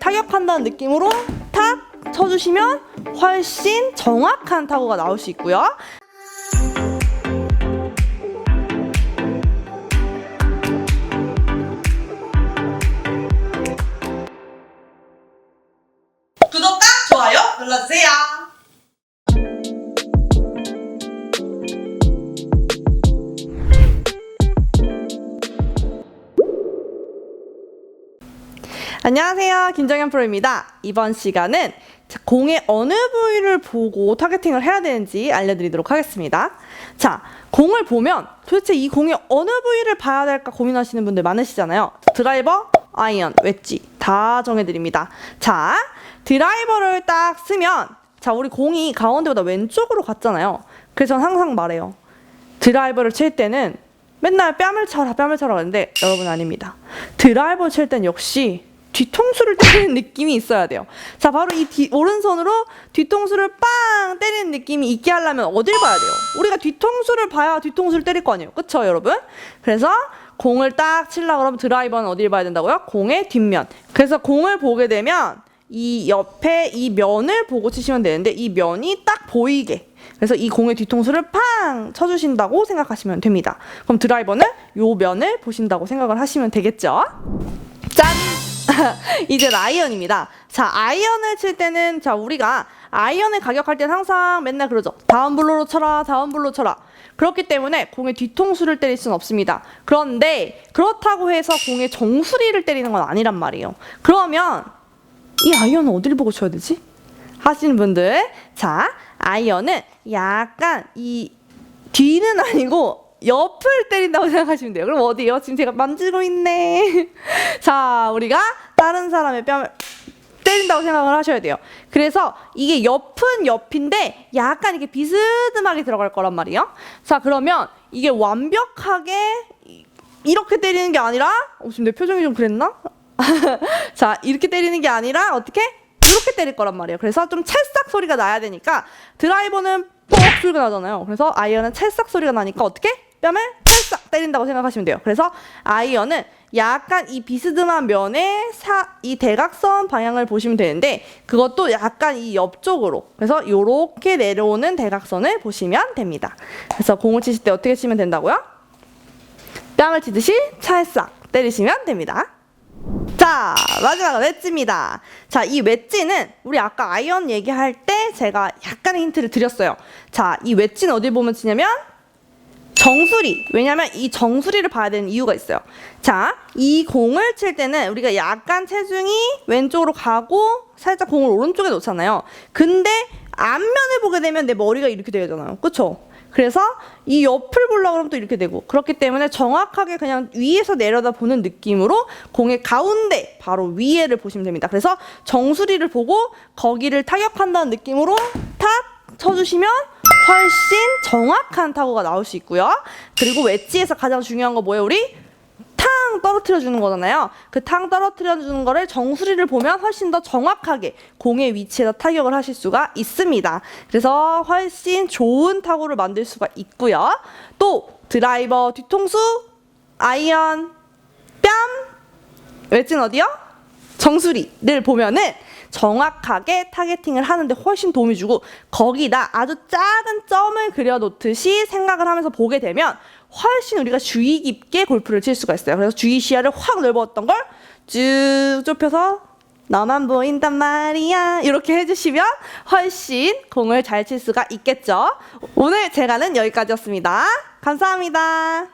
타격한다는 느낌으로 탁 쳐주시면 훨씬 정확한 타구가 나올 수 있고요. 구독과 좋아요 눌러주세요. 안녕하세요. 김정현 프로입니다. 이번 시간은 자, 공의 어느 부위를 보고 타겟팅을 해야 되는지 알려드리도록 하겠습니다. 자, 공을 보면 도대체 이 공의 어느 부위를 봐야 될까 고민하시는 분들 많으시잖아요. 드라이버, 아이언, 웨지 다 정해드립니다. 자, 드라이버를 딱 쓰면 자, 우리 공이 가운데보다 왼쪽으로 갔잖아요. 그래서 저는 항상 말해요. 드라이버를 칠 때는 맨날 뺨을 쳐라 뺨을 쳐라 하는데 여러분 아닙니다. 드라이버 칠 땐 역시 뒤통수를 때리는 느낌이 있어야 돼요. 자 바로 이 뒤, 오른손으로 뒤통수를 빵 때리는 느낌이 있게 하려면 어딜 봐야 돼요? 우리가 뒤통수를 봐야 뒤통수를 때릴 거 아니에요. 그쵸 여러분? 그래서 공을 딱 칠라 그러면 드라이버는 어딜 봐야 된다고요? 공의 뒷면. 그래서 공을 보게 되면 이 옆에 이 면을 보고 치시면 되는데 이 면이 딱 보이게 그래서 이 공의 뒤통수를 팡 쳐주신다고 생각하시면 됩니다. 그럼 드라이버는 요 면을 보신다고 생각을 하시면 되겠죠? 짠! 이제 아이언입니다. 자, 아이언을 칠 때는 자 우리가 아이언을 가격할 때는 항상 맨날 그러죠. 다운 블로로 쳐라, 다운 블로 쳐라. 그렇기 때문에 공의 뒤통수를 때릴 수는 없습니다. 그런데 그렇다고 해서 공의 정수리를 때리는 건 아니란 말이에요. 그러면 이 아이언은 어디를 보고 쳐야 되지? 하시는 분들 자 아이언은 약간 이 뒤는 아니고 옆을 때린다고 생각하시면 돼요. 그럼 어디요? 지금 제가 만지고 있네. 자 우리가 다른 사람의 뺨을 때린다고 생각을 하셔야 돼요. 그래서 이게 옆은 옆인데 약간 이렇게 비스듬하게 들어갈 거란 말이에요. 자 그러면 이게 완벽하게 이- 이렇게 때리는 게 아니라 어, 지금 내 표정이 좀 그랬나? 자 이렇게 때리는 게 아니라 어떻게 이렇게 때릴 거란 말이에요. 그래서 좀 찰싹 소리가 나야 되니까 드라이버는 뻑 소리가 나잖아요. 그래서 아이언은 찰싹 소리가 나니까 어떻게 뺨을 찰싹 때린다고 생각하시면 돼요. 그래서 아이언은 약간 이 비스듬한 면에 사, 이 대각선 방향을 보시면 되는데 그것도 약간 이 옆쪽으로 그래서 이렇게 내려오는 대각선을 보시면 됩니다. 그래서 공을 치실 때 어떻게 치면 된다고요? 뺨을 치듯이 찰싹 때리시면 됩니다. 자, 마지막 웨지입니다. 자, 이 웨지는 우리 아까 아이언 얘기할 때 제가 약간의 힌트를 드렸어요. 자, 이 웨지는 어디 보면 치냐면 정수리. 왜냐면 이 정수리를 봐야 되는 이유가 있어요. 자, 이 공을 칠 때는 우리가 약간 체중이 왼쪽으로 가고 살짝 공을 오른쪽에 놓잖아요. 근데 앞면을 보게 되면 내 머리가 이렇게 되잖아요. 그쵸? 그래서 이 옆을 보려고 그러면 또 이렇게 되고 그렇기 때문에 정확하게 그냥 위에서 내려다 보는 느낌으로 공의 가운데 바로 위에를 보시면 됩니다. 그래서 정수리를 보고 거기를 타격한다는 느낌으로 탁 쳐주시면 훨씬 정확한 타구가 나올 수 있고요. 그리고 웨지에서 가장 중요한 거 뭐예요, 우리? 탕 떨어뜨려 주는 거잖아요. 그 탕 떨어뜨려 주는 거를 정수리를 보면 훨씬 더 정확하게 공의 위치에서 타격을 하실 수가 있습니다. 그래서 훨씬 좋은 타구를 만들 수가 있고요. 또 드라이버 뒤통수, 아이언, 뺨, 웨지는 어디요? 정수리를 보면은 정확하게 타겟팅을 하는데 훨씬 도움이 주고 거기다 아주 작은 점을 그려놓듯이 생각을 하면서 보게 되면 훨씬 우리가 주의 깊게 골프를 칠 수가 있어요. 그래서 주의 시야를 확 넓었던 걸 쭉 좁혀서 너만 보인단 말이야 이렇게 해주시면 훨씬 공을 잘 칠 수가 있겠죠. 오늘 제가는 여기까지였습니다. 감사합니다.